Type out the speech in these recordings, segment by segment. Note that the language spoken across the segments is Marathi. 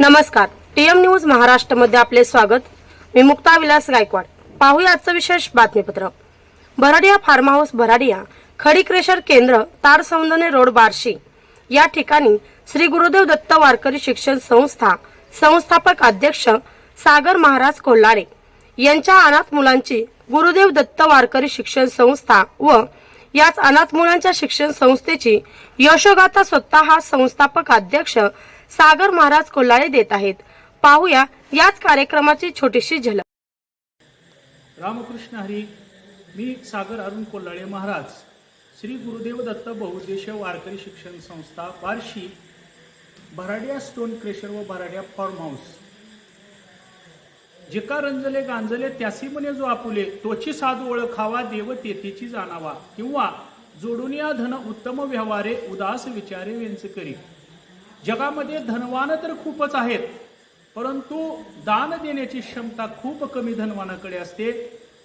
नमस्कार. टीएम न्यूज महाराष्ट्रमध्ये आपले स्वागत. मी मुक्ता विलास गायकवाड. पाहूया आजचं विशेष बातमीपत्र. भराडिया फार्म हाऊस भराडिया खडी क्रेशर केंद्र तार सौंदर्य रोड बार्शी. या ठिकाणी श्री गुरुदेव दत्त वारकरी शिक्षण संस्था संस्थापक अध्यक्ष सागर महाराज कोल्हारे यांच्या अनाथ मुलांची गुरुदेव दत्त वारकरी शिक्षण संस्था व याच अनाथ मुलांच्या शिक्षण संस्थेची यशोगाथा स्वतः हा संस्थापक अध्यक्ष सागर महाराज कोल्हाळे देत आहेत. पाहूया याच कार्यक्रमाची छोटीशी झलक. रामकृष्ण हरी मी सागर अरुण कोल्हाळे महाराज. श्री गुरुदेव दत्त बहुद्देशीय वारकरी शिक्षण संस्था बार्शी भराड्या स्टोन क्रेशर व भराड्या फार्म हाऊस. जिका रंजले गांजले त्यासी म्हणे जो आपुले तोची साधू ओळखावा देव तेथेची जाणावा किंवा जोडून या धन उत्तम व्यवहारे उदास विचारे वेंच करी जगामध्ये धनवान तर खूपच आहेत परंतु दान देण्याची क्षमता खूप कमी धनवानाकडे असते.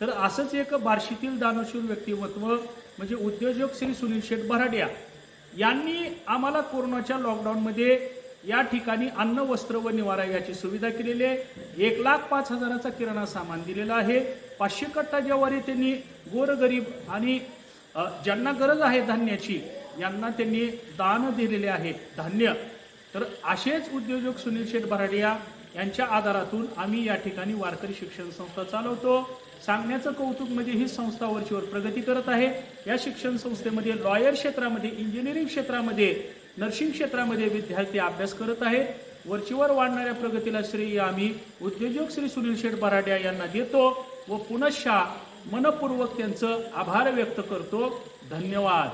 तर असंच एक बार्शीतील दानशूर व्यक्तिमत्व म्हणजे उद्योजक श्री सुनील शेठ बराडिया यांनी आम्हाला कोरोनाच्या लॉकडाऊनमध्ये या ठिकाणी अन्न वस्त्र व निवारा याची सुविधा केलेली आहे. एक लाख पाच हजाराचा किराणा सामान दिलेला आहे. पाचशे कट्टा ज्वारी त्यांनी गोरगरीब आणि ज्यांना गरज आहे धान्याची यांना त्यांनी दान दिलेले आहे. धान्य तर असेच उद्योजक सुनील शेठ बराडिया यांच्या आधारातून आम्ही या ठिकाणी वारकरी शिक्षण संस्था चालवतो. सांगण्याचं कौतुक म्हणजे ही संस्था वरचीवर प्रगती करत आहे. या शिक्षण संस्थेमध्ये लॉयर क्षेत्रामध्ये इंजिनिअरिंग क्षेत्रामध्ये नर्सिंग क्षेत्रामध्ये विद्यार्थी अभ्यास करत आहेत. वरचीवर वाढणाऱ्या प्रगतीला श्रेय आम्ही उद्योजक श्री सुनील शेठ बराडिया यांना देतो व पुनश्च मनपूर्वक त्यांचं आभार व्यक्त करतो. धन्यवाद.